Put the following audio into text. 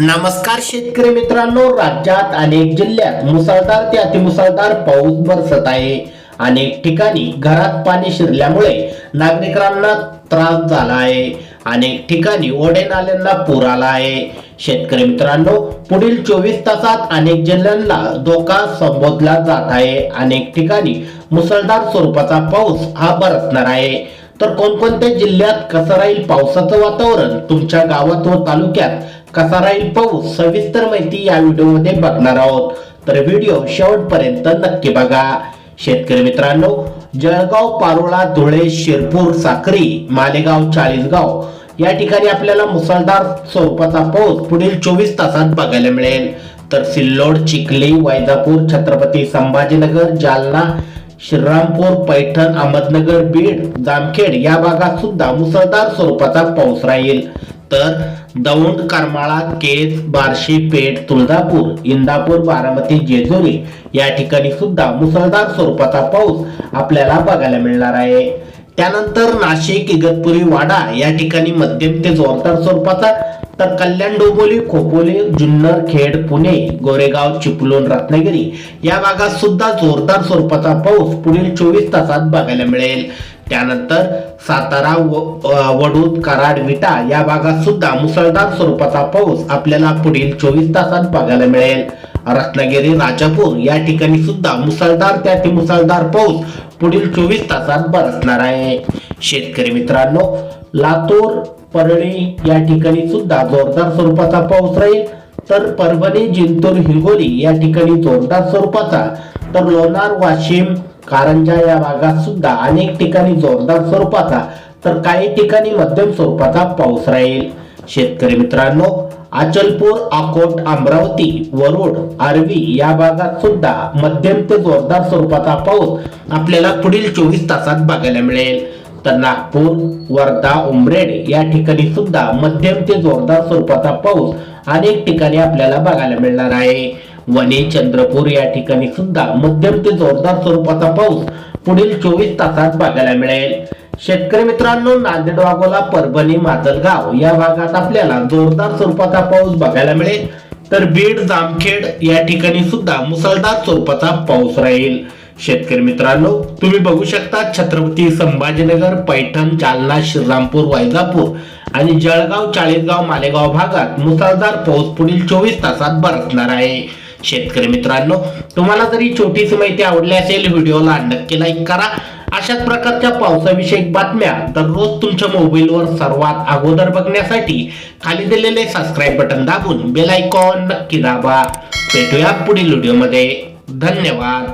नमस्कार शेतकरी मित्रांनो राज्यात अनेक जिल्ह्यात मुसळधार ते अतिमुसळधार पाऊस बरसत आहे. अनेक ठिकाणी घरात पाणी शिरल्यामुळे नागरिकांना त्रास झाला आहे. अनेक ठिकाणी ओढे नाल्यांना पूर आला आहे. शेतकरी मित्रांनो पुढील चोवीस तासात अनेक जिल्ह्यांना धोका संबोधला जात आहे. अनेक ठिकाणी मुसळधार स्वरूपाचा पाऊस हा बरसणार आहे. तर कोणकोणत्या जिल्ह्यात कसं राहील पावसाचं वातावरण? तुमच्या गावात व तालुक्यात कसा राहील पाऊस सविस्तर माहिती या व्हिडिओमध्ये बघणार आहोत. तर व्हिडिओ शेवटपर्यंत नक्की बघा. शेतकरी मित्रांनो जळगाव पारोळा धुळे शिरपूर साक्री मालेगाव चाळीसगाव या ठिकाणी आपल्याला मुसळधार स्वरूपाचा पाऊस पुढील चोवीस तासात बघायला मिळेल. तर सिल्लोड चिखली वैजापूर छत्रपती संभाजीनगर जालना श्रीरामपूर पैठण अहमदनगर बीड जामखेड या भागात सुद्धा मुसळधार स्वरूपाचा पाऊस राहील. तर दौंड करमाळा केज बार्शी पेठ तुळजापूर इंदापूर बारामती जेजुरी या ठिकाणी सुद्धा मुसळधार स्वरूपाचा पाऊस आपल्याला बघायला मिळणार आहे. त्यानंतर नाशिक इगतपुरी वाडा या ठिकाणी मध्यम ते जोरदार स्वरूपाचा तर कल्याण डोंबोली खोपोली जुन्नर खेड पुणे गोरेगाव चिपळूण रत्नागिरी या भागात सुद्धा जोरदार स्वरूपाचा पाऊस पुढील चोवीस तासात बघायला मिळेल. त्यानंतर सातारा व- वडूद कराड विटा या भागात सुद्धा मुसळधार स्वरूपाचा पाऊस आपल्याला पुढील चोवीस तासात बघायला मिळेल. रत्नागिरी राजापूर या ठिकाणी सुद्धा मुसळधार त्या मुसळधार पाऊस पुढील चोवीस तासात बरसणार आहे. शेतकरी मित्रांनो लातूर परळी या ठिकाणी सुद्धा जोरदार स्वरूपाचा पाऊस राहील. तर परभणी जिंतूर हिंगोली या ठिकाणी जोरदार स्वरूपाचा तर लोणार वाशिम कारंजा या भागात सुद्धा अनेक ठिकाणी जोरदार स्वरूपाचा तर काही ठिकाणी मध्यम स्वरूपाचा पाऊस राहील. शेतकरी मित्रांनो अचलपूर अकोट अमरावती वरुड आरवी या भागात सुद्धा मध्यम ते जोरदार स्वरूपाचा पाऊस आपल्याला पुढील चोवीस तासात बघायला मिळेल. तर नागपूर वर्धा उमरेड या ठिकाणी सुद्धा मध्यम ते जोरदार स्वरूपाचा पाऊस अनेक ठिकाणी आपल्याला बघायला मिळणार आहे. वणी चंद्रपूर या ठिकाणी सुद्धा मध्यम ते जोरदार स्वरूपाचा पाऊस पुढील चोवीस तासात बघायला मिळेल. शेतकरी मित्रांनो नांदेड वाघोला परभणी माजलगाव या भागात आपल्याला जोरदार स्वरूपाचा पाऊस बघायला मिळेल. तर बीड जामखेड या ठिकाणी सुद्धा मुसळधार स्वरूपाचा पाऊस राहील. शेतकरी मित्रांनो तुम्ही बघू शकता छत्रपती संभाजीनगर पैठण जालना श्रीरामपूर वैजापूर आणि जळगाव चाळीसगाव मालेगाव भागात मुसळधार पाऊस पुढील चोवीस तासात बरसणार आहे. शेतकरी मित्रांनो तुम्हाला जरी छोटीशी माहिती आवडली असेल व्हिडिओला नक्की लाईक करा. अशाच प्रकारच्या पावसाविषयक बातम्या दररोज तुमच्या मोबाईलवर सर्वात अगोदर बघण्यासाठी खाली दिलेले सबस्क्राईब बटन दाबून बेल आयकॉन नक्की दाबा. भेटूया पुढील व्हिडिओमध्ये धन्यवाद.